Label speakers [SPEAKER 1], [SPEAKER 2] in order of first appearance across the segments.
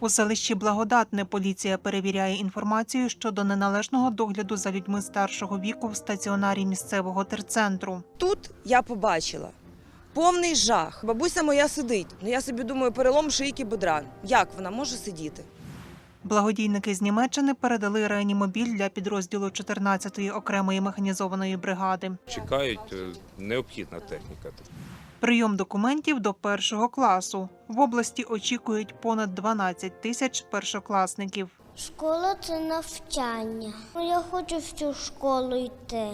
[SPEAKER 1] У селищі Благодатне поліція перевіряє інформацію щодо неналежного догляду за людьми старшого віку в стаціонарі місцевого терцентру.
[SPEAKER 2] Тут я побачила повний жах. Бабуся моя сидить. Ну я собі думаю, перелом шийки бедра. Як вона може сидіти?
[SPEAKER 1] Благодійники з Німеччини передали реанімобіль для підрозділу 14-ї окремої механізованої бригади.
[SPEAKER 3] чекають е, необхідна техніка.
[SPEAKER 1] Прийом документів до першого класу. В області очікують понад 12 тисяч першокласників.
[SPEAKER 4] Школа це навчання. Я хочу в цю школу йти.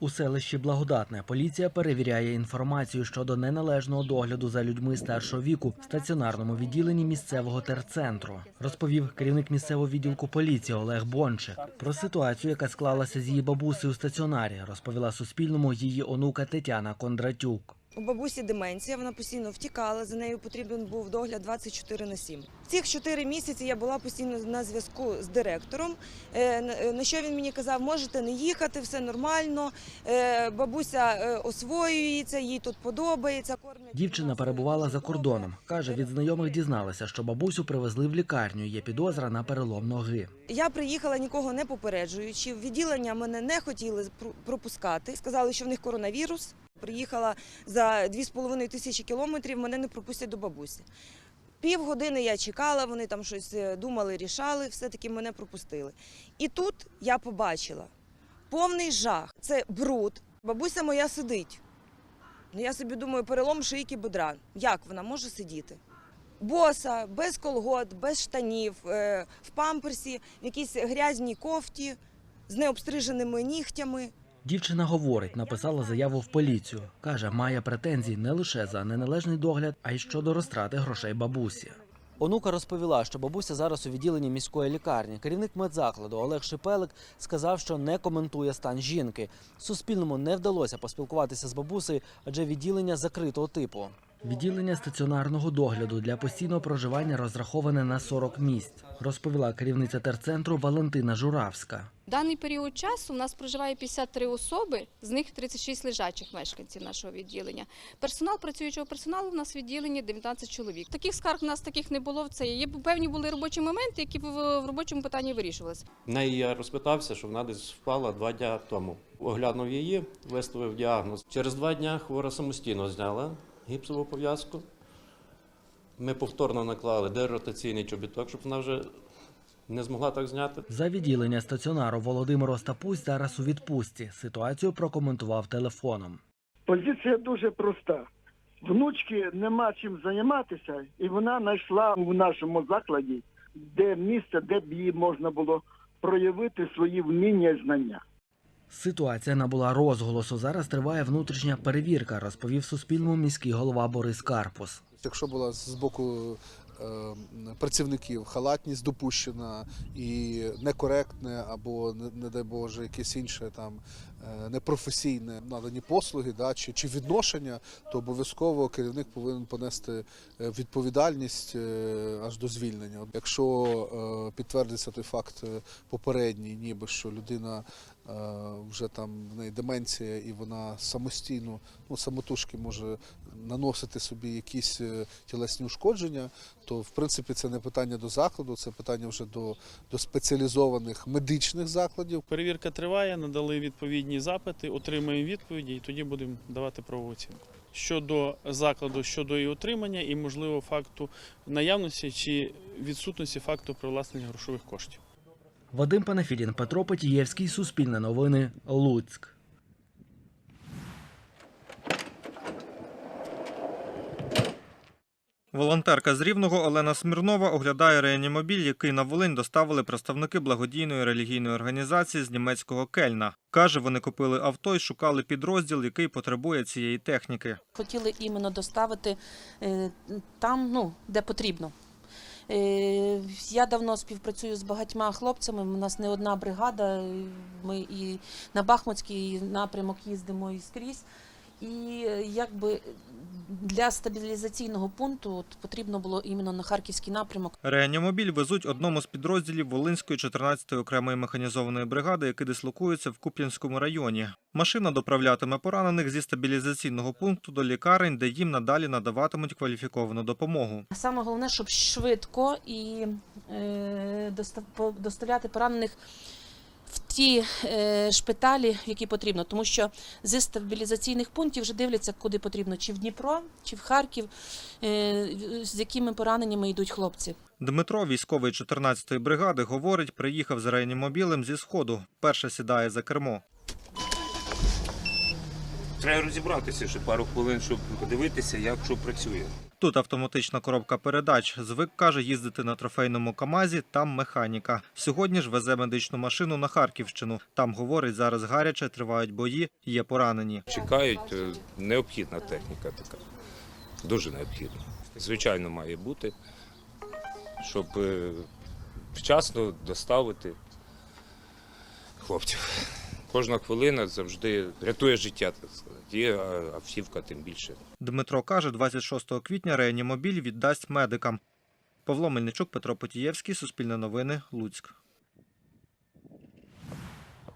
[SPEAKER 5] У селищі Благодатне поліція перевіряє інформацію щодо неналежного догляду за людьми старшого віку в стаціонарному відділенні місцевого терцентру, розповів керівник місцевого відділку поліції Олег Бончик. Про ситуацію, яка склалася з її бабусею у стаціонарі, розповіла Суспільному її онука Тетяна Кондратюк.
[SPEAKER 2] У бабусі деменція, вона постійно втікала, за нею потрібен був догляд 24 на 7. В цих 4 місяці я була постійно на зв'язку з директором. Е, на- На що він мені казав, можете не їхати, все нормально. Е, Бабуся е, освоюється, їй тут подобається.
[SPEAKER 5] Дівчина перебувала за кордоном. каже, від знайомих дізналася, що бабусю привезли в лікарню. Є підозра на перелом ноги.
[SPEAKER 2] Я приїхала нікого не попереджуючи. Відділення мене не хотіли пр- пропускати. Сказали, що в них коронавірус. Приїхала за 2,5 тисячі кілометрів, мене не пропустять до бабусі. Півгодини я чекала, вони там щось е, думали, рішали, все-таки мене пропустили. І тут я побачила повний жах. Це бруд. Бабуся моя сидить. Ну я собі думаю, перелом шийки бедра. Як вона може сидіти? Боса, без колгот, без штанів, е, в памперсі, в якійсь грязній кофті, з необстриженими нігтями.
[SPEAKER 5] Дівчина говорить, написала заяву в поліцію. Каже, має претензії не лише за неналежний догляд, а й щодо розтрати грошей бабусі. Онука розповіла, що бабуся зараз у відділенні міської лікарні. Керівник медзакладу Олег Шипелик сказав, що не коментує стан жінки. Суспільному не вдалося поспілкуватися з бабусею, адже відділення закритого типу. Відділення стаціонарного догляду для постійного проживання розраховане на 40 місць, розповіла керівниця терцентру Валентина Журавська.
[SPEAKER 6] В даний період часу в нас проживає 53 особи, з них 36 лежачих мешканців нашого відділення. Персонал працюючого персоналу в нас в відділенні 19 чоловік. Таких скарг в нас таких не було. Це є певні були робочі моменти, які в, в робочому питанні вирішувалися.
[SPEAKER 7] В неї я розпитався, що вона десь впала два дні тому. Оглянув її, виставив діагноз. Через два дні хвора самостійно зняла гіпсову пов'язку. Ми повторно наклали деротаційний чобіток, щоб вона вже не змогла так зняти.
[SPEAKER 5] За відділення стаціонару Володимир Остапусь зараз у відпустці. Ситуацію прокоментував телефоном.
[SPEAKER 8] Позиція дуже проста. Внучки нема чим займатися, і вона знайшла в нашому закладі, де місце, де б їй можна було проявити свої вміння і знання.
[SPEAKER 5] Ситуація набула розголосу. Зараз триває внутрішня перевірка, розповів Суспільному міський голова Борис Карпус.
[SPEAKER 9] Якщо була з боку е, працівників халатність допущена і некоректне або не, дай Боже, якесь інше там е, непрофесійне надані послуги, да, чи, чи відношення, то обов'язково керівник повинен понести е, відповідальність аж до звільнення. Якщо підтвердиться той факт попередній, ніби що людина вже там в неї деменція і вона самостійно, ну самотужки може наносити собі якісь е, тілесні ушкодження, то в принципі це не питання до закладу, це питання вже до, до спеціалізованих медичних закладів.
[SPEAKER 10] Перевірка триває, надали відповідні запити, отримаємо відповіді і тоді будемо давати правову оцінку. Щодо закладу, щодо і отримання, і можливо факту наявності чи відсутності факту привласнення грошових коштів.
[SPEAKER 5] Вадим Панафідін, Петро Потієвський, Суспільне новини, Луцьк.
[SPEAKER 11] Волонтерка з Рівного Олена Смірнова оглядає реанімобіль, який на Волинь доставили представники благодійної релігійної організації з німецького Кельна. Каже, вони купили авто і шукали підрозділ, який потребує цієї техніки.
[SPEAKER 12] Хотіли іменно доставити е, там, ну, де потрібно. Е, Я давно співпрацюю з багатьма хлопцями. У нас не одна бригада. Ми і на Бахмутський напрямок їздимо і скрізь. І е, якби для стабілізаційного пункту от, потрібно було іменно на харківський напрямок.
[SPEAKER 11] Реанімобіль везуть одному з підрозділів Волинської 14-ї окремої механізованої бригади, який дислокується в Куп'янському районі. Машина доправлятиме поранених зі стабілізаційного пункту до лікарень, де їм надалі надаватимуть кваліфіковану допомогу.
[SPEAKER 12] Саме головне, щоб швидко і е, доставляти поранених ті е, шпиталі, які потрібно, тому що зі стабілізаційних пунктів вже дивляться, куди потрібно, чи в Дніпро, чи в Харків, е, з якими пораненнями йдуть хлопці.
[SPEAKER 11] Дмитро, військовий 14-ї бригади, говорить, приїхав з реанімобілем зі сходу. Перше сідає за кермо.
[SPEAKER 3] Треба розібратися, ще пару хвилин, щоб подивитися, як що працює.
[SPEAKER 11] Тут автоматична коробка передач. Звик каже їздити на трофейному КАМАЗі, там механіка. Сьогодні ж везе медичну машину на Харківщину. Там говорить, зараз гаряче, тривають бої, є поранені.
[SPEAKER 3] Чекають, е, необхідна техніка така. Дуже необхідна. Звичайно, має бути, щоб е, вчасно доставити хлопців. Кожна хвилина завжди рятує життя, так сказати. А, автівка тим більше.
[SPEAKER 11] Дмитро каже, 26 квітня реанімобіль віддасть медикам. Павло Мельничук, Петро Потієвський, Суспільне новини, Луцьк.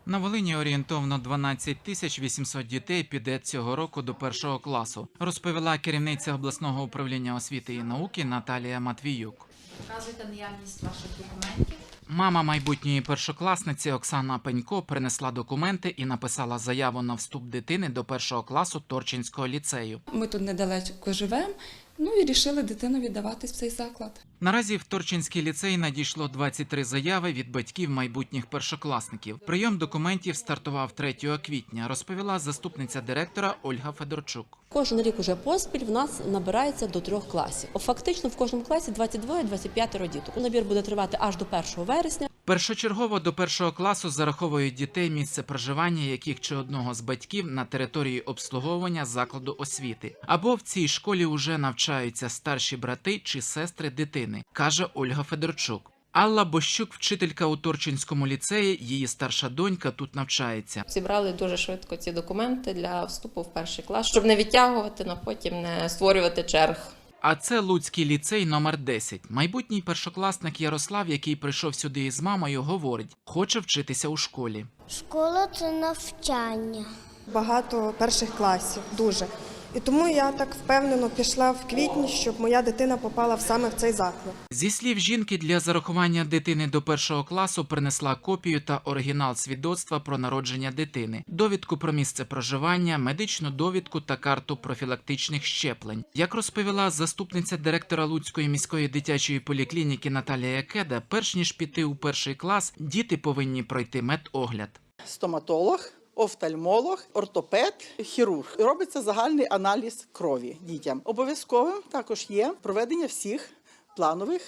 [SPEAKER 13] На Волині орієнтовно 12 тисяч 800 дітей піде цього року до першого класу, розповіла керівниця обласного управління освіти і науки Наталія Матвіюк.
[SPEAKER 14] Показуйте наявність ваших документів.
[SPEAKER 13] Мама майбутньої першокласниці Оксана Пенько принесла документи і написала заяву на вступ дитини до першого класу Торчинського ліцею.
[SPEAKER 14] Ми тут недалеко живемо, ну і рішили дитину віддавати в цей заклад.
[SPEAKER 13] Наразі в Торчинський ліцей надійшло 23 заяви від батьків майбутніх першокласників. Прийом документів стартував 3 квітня, розповіла заступниця директора Ольга Федорчук.
[SPEAKER 15] Кожен рік уже поспіль в нас набирається до трьох класів. Фактично в кожному класі 22-25 діток. Набір буде тривати аж до 1 вересня.
[SPEAKER 13] Першочергово до першого класу зараховують дітей, місце проживання яких чи одного з батьків на території обслуговування закладу освіти. Або в цій школі уже навчаються старші брати чи сестри дитини, каже Ольга Федорчук. Алла Бощук, вчителька у Торчинському ліцеї, її старша донька тут навчається.
[SPEAKER 16] Зібрали дуже швидко ці документи для вступу в перший клас, щоб не відтягувати, на потім не створювати черг.
[SPEAKER 13] А це Луцький ліцей номер 10. Майбутній першокласник Ярослав, який прийшов сюди із мамою, говорить, хоче вчитися у школі.
[SPEAKER 4] Школа це навчання.
[SPEAKER 17] Багато перших класів, дуже. І тому я так впевнено пішла в квітні, щоб моя дитина попала в саме в цей заклад.
[SPEAKER 13] Зі слів жінки, для зарахування дитини до першого класу принесла копію та оригінал свідоцтва про народження дитини, довідку про місце проживання, медичну довідку та карту профілактичних щеплень. Як розповіла заступниця директора Луцької міської дитячої поліклініки Наталія Кеда, перш ніж піти у перший клас, діти повинні пройти медогляд.
[SPEAKER 18] стоматолог, офтальмолог, ортопед, хірург. Робиться загальний аналіз крові дітям. Обов'язковим також є проведення всіх планових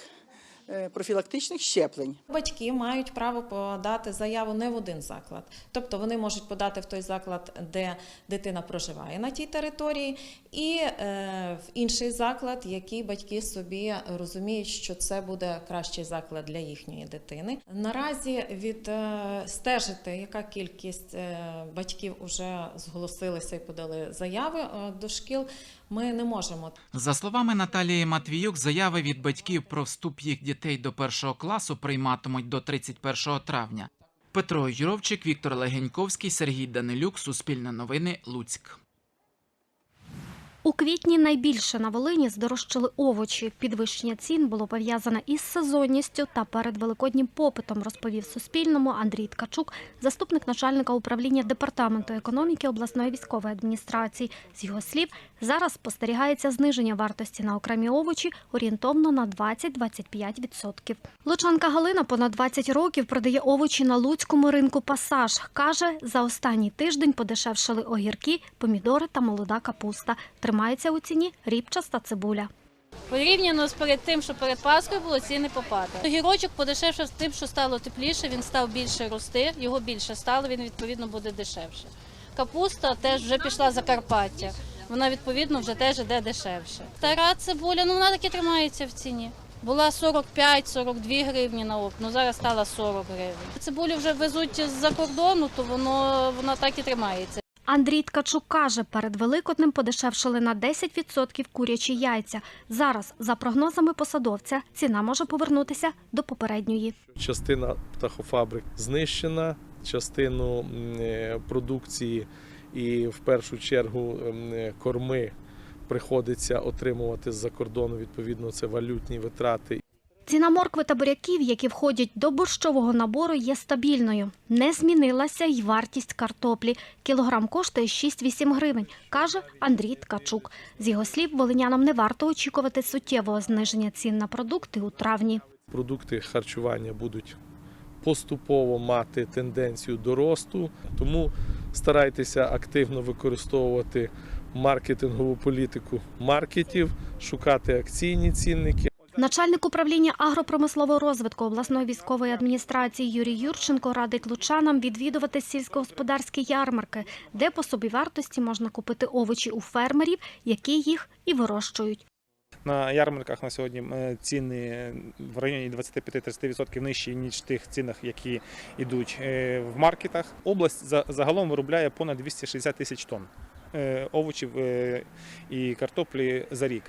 [SPEAKER 18] профілактичних щеплень.
[SPEAKER 19] Батьки мають право подати заяву не в один заклад, тобто вони можуть подати в той заклад, де дитина проживає на тій території, і е, в інший заклад, який батьки собі розуміють, що це буде кращий заклад для їхньої дитини. Наразі від е, яка кількість е, батьків вже зголосилися і подали заяви е, до шкіл, ми не можемо.
[SPEAKER 13] За словами Наталії Матвіюк, заяви від батьків про вступ їх дітей до першого класу прийматимуть до 31 травня. Петро Юровчик, Віктор Легеньковський, Сергій Данилюк, Суспільне новини, Луцьк.
[SPEAKER 20] У квітні найбільше на Волині здорожчали овочі. Підвищення цін було пов'язане із сезонністю та передвеликоднім попитом, розповів Суспільному Андрій Ткачук, заступник начальника управління департаменту економіки обласної військової адміністрації. З його слів, зараз спостерігається зниження вартості на окремі овочі орієнтовно на 20-25%. Лучанка Галина понад 20 років продає овочі на луцькому ринку Пасаж. Каже, за останній тиждень подешевшали огірки, помідори та молода капуста. Тримається у ціні ріпчаста цибуля.
[SPEAKER 21] Порівняно з перед тим, що перед Паскою було, ціни попадали. Гірочок подешевшав з тим, що стало тепліше, він став більше рости, його більше стало, він відповідно буде дешевше. Капуста теж вже пішла за Карпаття. Вона відповідно вже теж іде дешевше. Стара цибуля, ну вона таки тримається в ціні. Була 45-42 гривні на окно, зараз стала 40 гривень. Цибулю вже везуть з-за кордону, то воно вона так і тримається.
[SPEAKER 20] Андрій Ткачук каже, перед Великоднем подешевшили на 10% курячі яйця. Зараз, за прогнозами посадовця, ціна може повернутися до попередньої.
[SPEAKER 22] Частина птахофабрик знищена, частину е, продукції і в першу чергу е, корми приходиться отримувати з-за кордону. Відповідно, це валютні витрати.
[SPEAKER 20] Ціна моркви та буряків, які входять до борщового набору, є стабільною. Не змінилася й вартість картоплі. Кілограм коштує 6-8 гривень, каже Андрій Ткачук. З його слів, волинянам не варто очікувати суттєвого зниження цін на продукти у травні.
[SPEAKER 22] Продукти харчування будуть поступово мати тенденцію до росту, тому старайтеся активно використовувати маркетингову політику маркетів, шукати акційні цінники.
[SPEAKER 20] Начальник управління агропромислового розвитку обласної військової адміністрації Юрій Юрченко радить лучанам відвідувати сільськогосподарські ярмарки, де по собівартості можна купити овочі у фермерів, які їх і вирощують.
[SPEAKER 23] На ярмарках на сьогодні е, ціни в районі 25-30% нижчі, ніж тих цінах, які йдуть е, в маркетах. Область за- загалом виробляє понад 260 тисяч тонн е, овочів і картоплі за рік.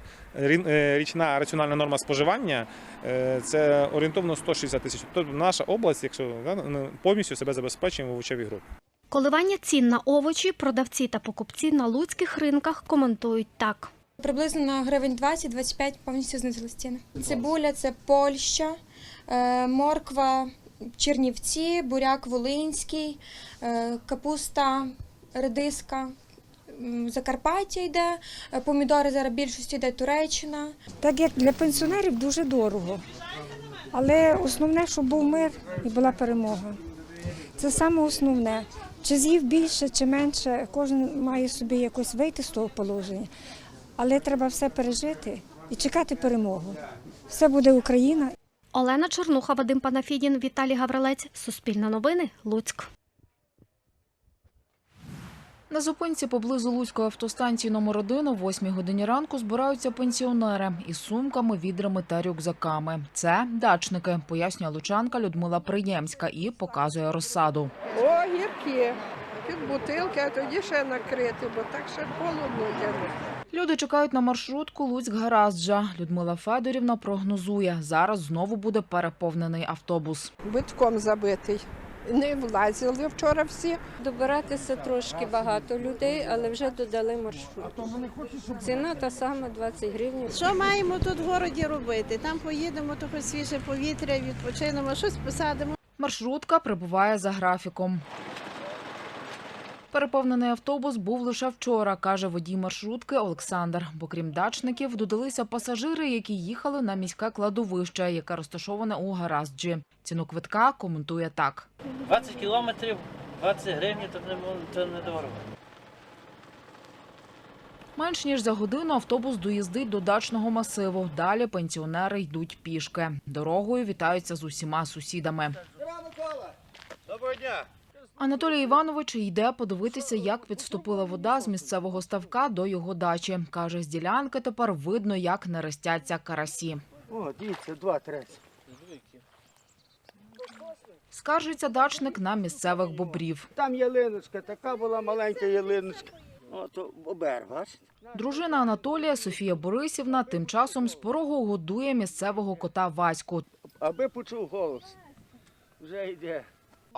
[SPEAKER 23] Річна раціональна норма споживання це орієнтовно 160 тисяч. Тобто наша область, якщо ну, повністю себе забезпечує в овочевій групі.
[SPEAKER 20] Коливання цін на овочі продавці та покупці на луцьких ринках коментують так.
[SPEAKER 24] Приблизно на гривень 20-25 повністю знизились ціни. Цибуля це Польща, е, морква Чернівці, буряк Волинський, е, капуста, редиска. Закарпаття йде, е, помідори зараз більшості йде Туреччина.
[SPEAKER 25] Так як для пенсіонерів дуже дорого. Але основне, щоб був мир і була перемога. Це саме основне. Чи з'їв більше, чи менше, кожен має собі якось вийти з того положення. Але треба все пережити і чекати перемогу. Все буде Україна.
[SPEAKER 20] Олена Чернуха, Вадим Панафідін, Віталій Гаврилець. Суспільне новини. Луцьк.
[SPEAKER 26] На зупинці поблизу Луцької автостанції номер 1 о 8 годині ранку збираються пенсіонери із сумками, відрами та рюкзаками. Це дачники, пояснює лучанка Людмила Приємська і показує розсаду.
[SPEAKER 27] О, гіркі. Під бутилки, а тоді ще накрити, бо так ще холодно йде.
[SPEAKER 26] Люди чекають на маршрутку Луцьк Гаразджа. Людмила Федорівна прогнозує, зараз знову буде переповнений автобус.
[SPEAKER 27] Битком забитий. Не влазили вчора всі.
[SPEAKER 28] Добиратися трошки багато людей, але вже додали маршрут. Ціна та сама 20 гривень.
[SPEAKER 29] Що маємо тут в городі робити? Там поїдемо, трохи свіже повітря, відпочинемо, щось посадимо.
[SPEAKER 26] Маршрутка прибуває за графіком. Переповнений автобус був лише вчора, каже водій маршрутки Олександр. Бо крім дачників, додалися пасажири, які їхали на міське кладовище, яке розташоване у Гаразджі. Ціну квитка коментує так.
[SPEAKER 30] 20 кілометрів, 20 гривень, то не, то не дорого.
[SPEAKER 26] Менш ніж за годину автобус доїздить до дачного масиву. Далі пенсіонери йдуть пішки. Дорогою вітаються з усіма сусідами.
[SPEAKER 30] Доброго дня!
[SPEAKER 26] Анатолій Іванович йде подивитися, як підступила вода з місцевого ставка до його дачі. Каже, з ділянки тепер видно, як нерестяться карасі.
[SPEAKER 31] О, дивіться, два треці.
[SPEAKER 26] Скаржиться дачник на місцевих бобрів.
[SPEAKER 31] Там ялиночка, така була маленька ялиночка. О, то обер, бачите?
[SPEAKER 26] Дружина Анатолія Софія Борисівна тим часом з порогу годує місцевого кота Ваську.
[SPEAKER 31] Аби почув голос. Вже йде.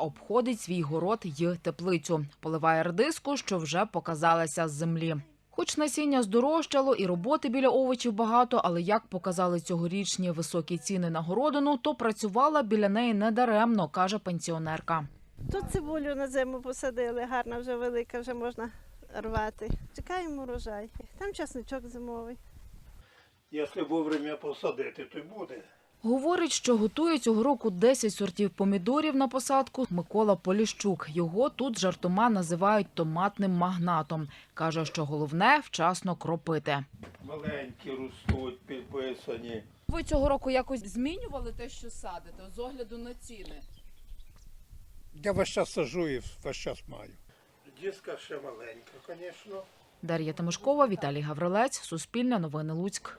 [SPEAKER 26] Обходить свій город й теплицю. Поливає редиску, що вже показалася з землі. Хоч насіння здорожчало і роботи біля овочів багато, але як показали цьогорічні високі ціни на городину, то працювала біля неї недаремно, каже пенсіонерка.
[SPEAKER 29] Тут цибулю на зиму посадили, гарна вже велика, вже можна рвати. Чекаємо урожай. Там часничок зимовий.
[SPEAKER 31] Якщо вовремя посадити, то й буде.
[SPEAKER 26] Говорить, що готує цього року 10 сортів помідорів на посадку Микола Поліщук. Його тут жартома називають томатним магнатом. Каже, що головне вчасно кропити.
[SPEAKER 31] Маленькі ростуть, підписані.
[SPEAKER 26] Ви цього року якось змінювали те, що садите, з огляду на ціни?
[SPEAKER 31] Я весь час сажу і весь час маю. Диска ще маленька, звісно.
[SPEAKER 26] Дар'я Тимошкова, Віталій Гаврилець, Суспільне новини Луцьк.